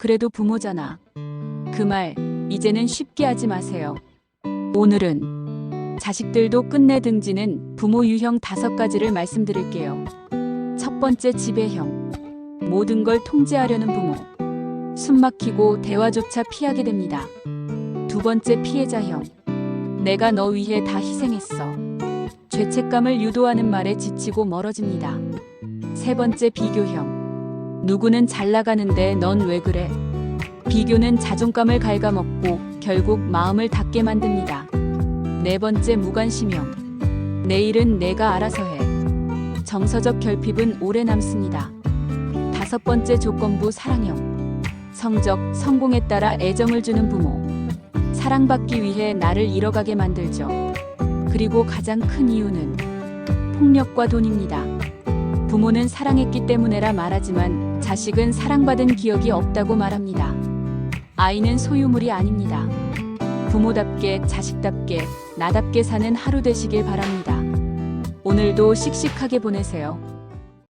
그래도 부모잖아. 그 말 이제는 쉽게 하지 마세요. 오늘은 자식들도 끝내 등지는 부모 유형 다섯 가지를 말씀드릴게요. 첫 번째 지배형. 모든 걸 통제하려는 부모. 숨 막히고 대화조차 피하게 됩니다. 두 번째 피해자형. 내가 너 위해 다 희생했어. 죄책감을 유도하는 말에 지치고 멀어집니다. 세 번째 비교형. 누구는 잘 나가는데 넌 왜 그래? 비교는 자존감을 갉아먹고 결국 마음을 닫게 만듭니다. 네 번째 무관심형. 내일은 내가 알아서 해. 정서적 결핍은 오래 남습니다. 다섯 번째 조건부 사랑형. 성적, 성공에 따라 애정을 주는 부모. 사랑받기 위해 나를 잃어가게 만들죠. 그리고 가장 큰 이유는 폭력과 돈입니다. 부모는 사랑했기 때문에라 말하지만 자식은 사랑받은 기억이 없다고 말합니다. 아이는 소유물이 아닙니다. 부모답게 자식답게 나답게 사는 하루 되시길 바랍니다. 오늘도 씩씩하게 보내세요.